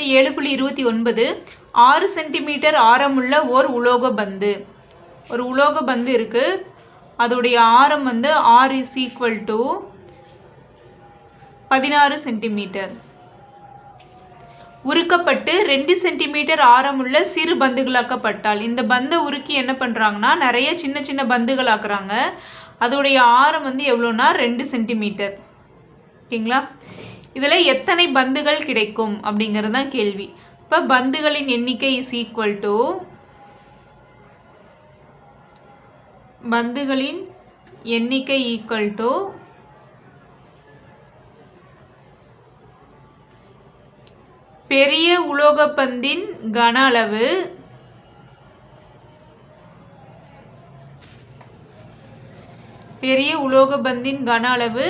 அடுத்து ஏழு புள்ளி இருபத்தி ஒன்பது ஆறு சென்டிமீட்டர் ஆரமுள்ள ஓர் உலோக பந்து. ஒரு உலோக பந்து இருக்குது அதோடைய ஆரம் வந்து ஆர் இஸ் ஈக்குவல் டு பதினாறு சென்டிமீட்டர். உருக்கப்பட்டு ரெண்டு சென்டிமீட்டர் ஆரமுள்ள சிறு பந்துகளாக்கப்பட்டால் இந்த பந்தை உருக்கி என்ன பண்ணுறாங்கன்னா நிறைய சின்ன சின்ன பந்துகளாக்குறாங்க. அதோடைய ஆரம் வந்து எவ்வளோனா ரெண்டு சென்டிமீட்டர். ஓகேங்களா? இதில் எத்தனை பந்துகள் கிடைக்கும் அப்படிங்கிறது தான் கேள்வி. இப்போ பந்துகளின் எண்ணிக்கை இஸ் ஈக்குவல் டு பந்துகளின் எண்ணிக்கை ஈக்குவல் டு பெரிய உலோகப்பந்தின் கன அளவு பெரிய உலோக பந்தின் கன அளவு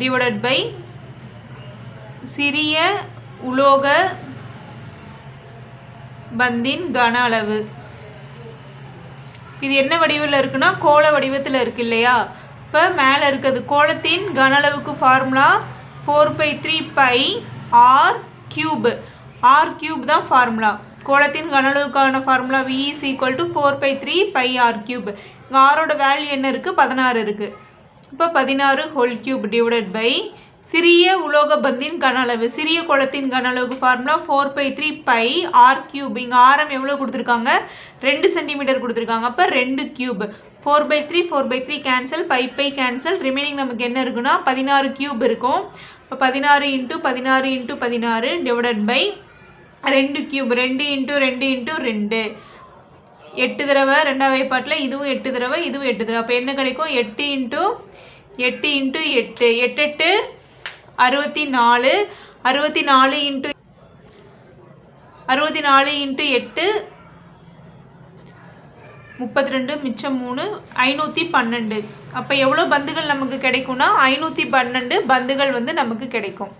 டிவைடட் பை சிறிய உலோக பந்தின் கன அளவு. இது என்ன வடிவில் இருக்குன்னா கோள வடிவத்தில் இருக்கு இல்லையா? இப்போ மேலே இருக்குது. கோளத்தின் கன அளவுக்கு formula four by three pi R cube R cube தான் ஃபார்முலா கோளத்தின் கன அளவுக்கான formula V is equal to four by three pi R cube இங்கே ஆரோட வேல்யூ என்ன இருக்குது பதினாறு இருக்குது இப்போ பதினாறு ஹோல் கியூப் டிவைடட் பை சிறிய உலோக பந்தின் கன அளவு சிறிய குளத்தின் கன அளவுக்கு formula four by three pi R cube இங்கே ஆரம் எவ்வளோ கொடுத்துருக்காங்க? ரெண்டு சென்டிமீட்டர் கொடுத்துருக்காங்க. அப்போ ரெண்டு cube four by three four by three cancel pi pi cancel remaining நமக்கு என்ன இருக்குன்னா பதினாறு கியூப் இருக்கும். இப்போ பதினாறு இன்ட்டு பதினாறு இன்ட்டு பதினாறு டிவைடட் பை ரெண்டு கியூப் ரெண்டு இன்ட்டு ரெண்டு இன்ட்டு ரெண்டு. எட்டு தடவை ரெண்டாவது பாட்டில் இதுவும் எட்டு தடவை இதுவும் எட்டு தடவை. அப்போ என்ன கிடைக்கும்? எட்டு இன்ட்டு எட்டு இன்ட்டு எட்டு. எட்டு எட்டு அறுபத்தி நாலு அறுபத்தி நாலு இன்ட்டு அறுபத்தி நாலு இன்ட்டு எட்டு முப்பத்தி ரெண்டு மிச்சம் மூணு ஐநூற்றி பன்னெண்டு. அப்போ எவ்வளோ பந்துகள் நமக்கு கிடைக்கும்னா ஐநூற்றி பன்னெண்டு பந்துகள் வந்து நமக்கு கிடைக்கும்.